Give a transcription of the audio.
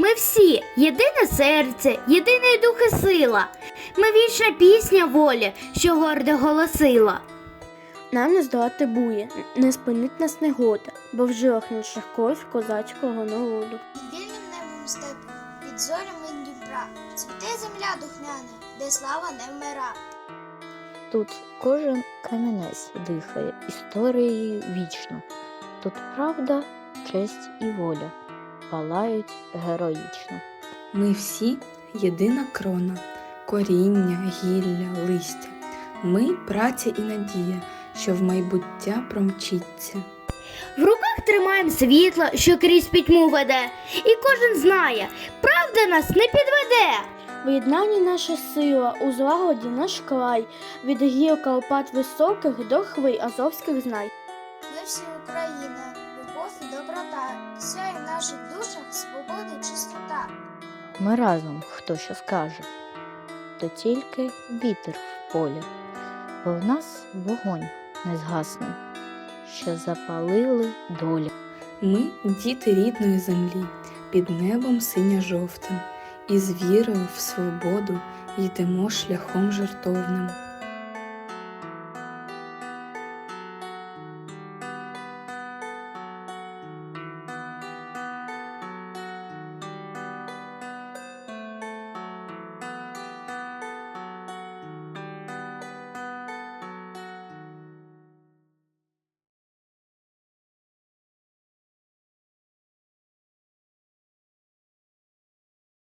Ми всі єдине серце, єдиний дух і сила. Ми вічна пісня волі, що гордо голосила. Нам не здолати бує, не спинить нас негода, бо в жилах наших кров козацького народу. Вільним небом степу, під зорями Дніпра, цвіте земля духмяна, де слава не вмира. Тут кожен камінець дихає історією вічно. Тут правда, честь і воля палають героїчно. Ми всі єдина крона, коріння, гілля, листя. Ми праця і надія, що в майбуття промчиться. В руках тримаємо світло, що крізь пітьму веде, і кожен знає, правда нас не підведе. В єднанні наша сила, у злагоді наш край, від гір Карпат високих до хвиль азовських знай. Ми всі Україна, любов і доброта, сяє в наших душах свобода і чистота. Ми разом, хто що скаже, то тільки вітер в полі, бо в нас вогонь не згасне, що запалили долі. Ми діти рідної землі, під небом синьо-жовтим, і з вірою в свободу йдемо шляхом жертовним.